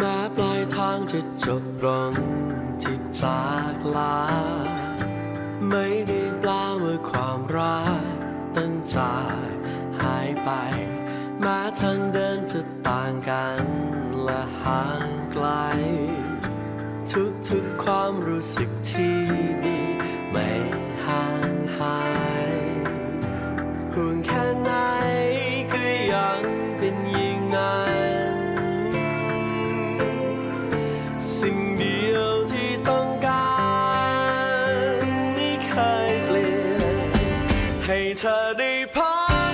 แม้ปลายทางจะจบลงที่จากลา ไม่ได้เปล่าว่าความรักตั้งจากหายไป แม้ทางเดินจะต่างกันและห่างไกล ทุกๆความรู้สึกที่ เธอได้พัก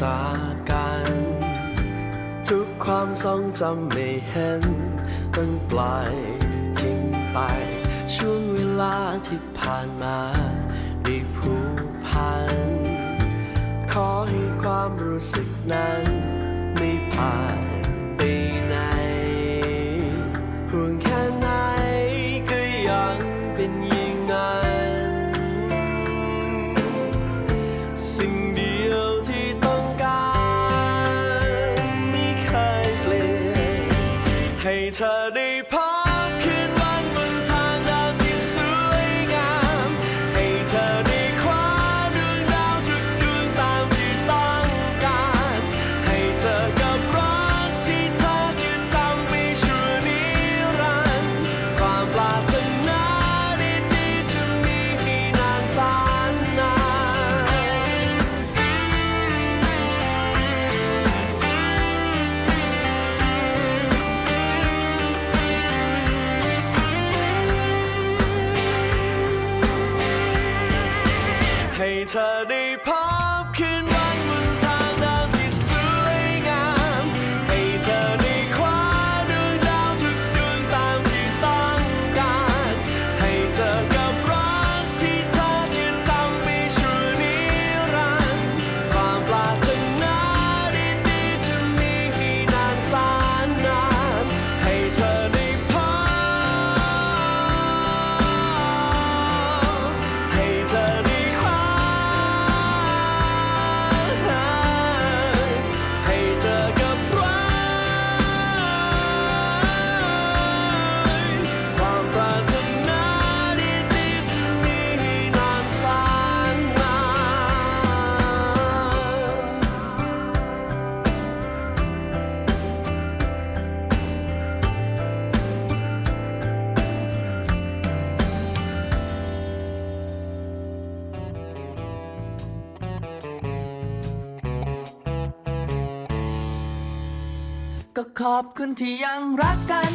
จากกัน ทุกความทรงจำไม่เห็นต้องปล่อยทิ้งไป ช่วงเวลาที่ผ่านมาได้ผูกพัน ขอให้ความรู้สึกนั้นไม่ผ่าน ก็ขอบคุณที่ยังรักกัน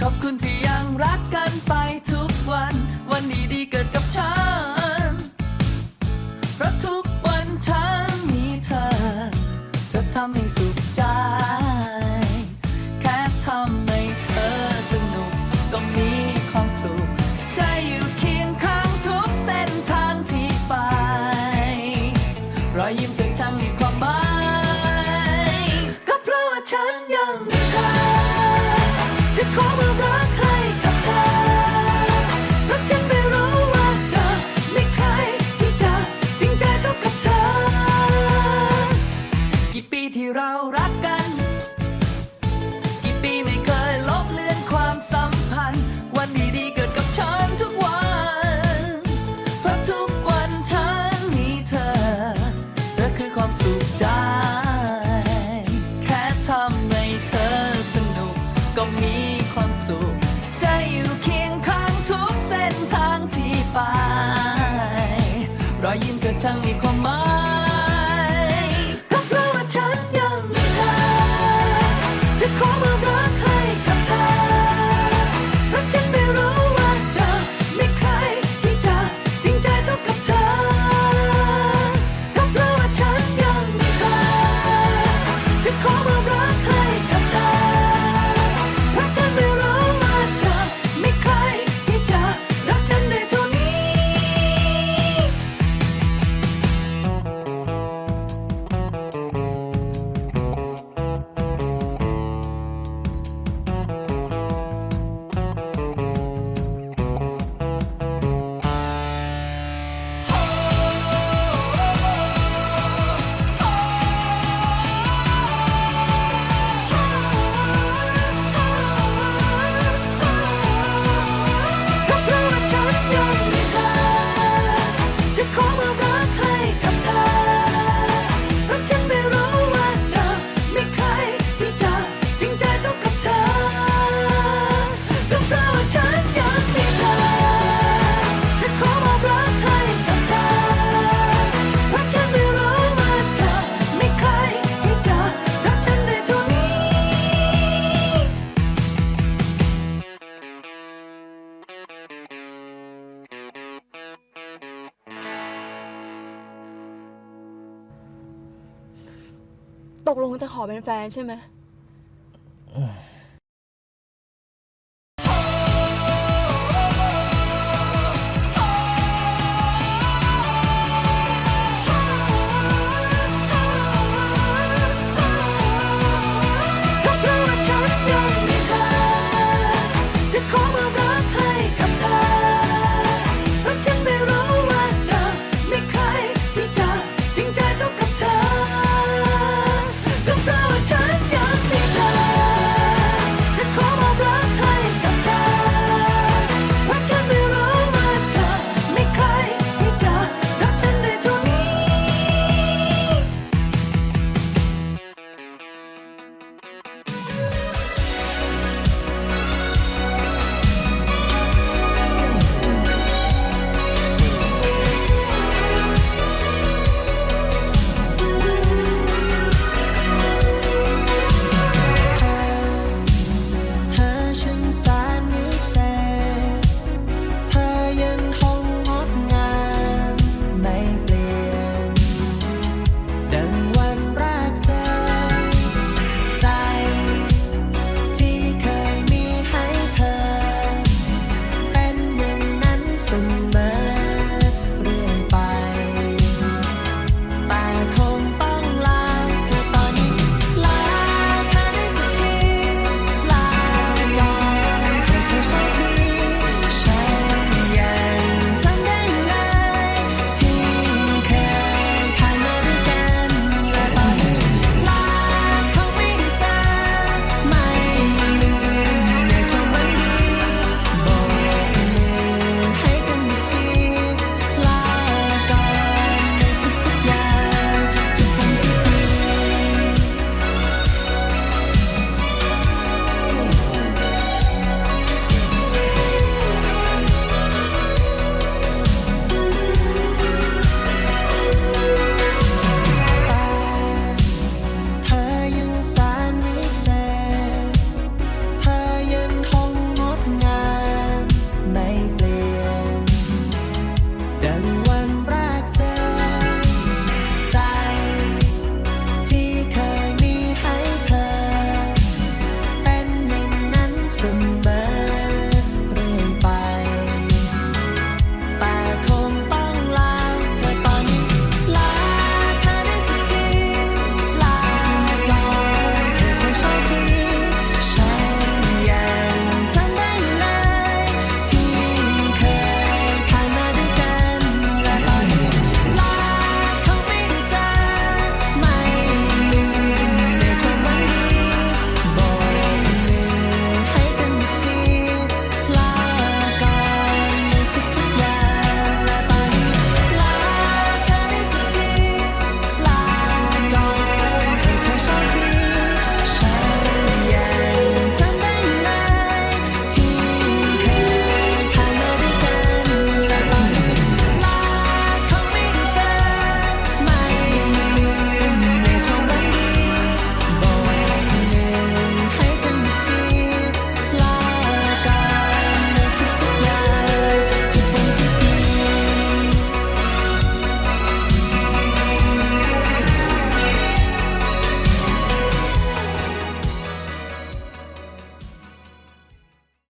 ขอบคุณที่ยังรักกันไปทุกวัน วันนี้ดีเกิดกับ ตกลงจะขอเป็นแฟนใช่ไหม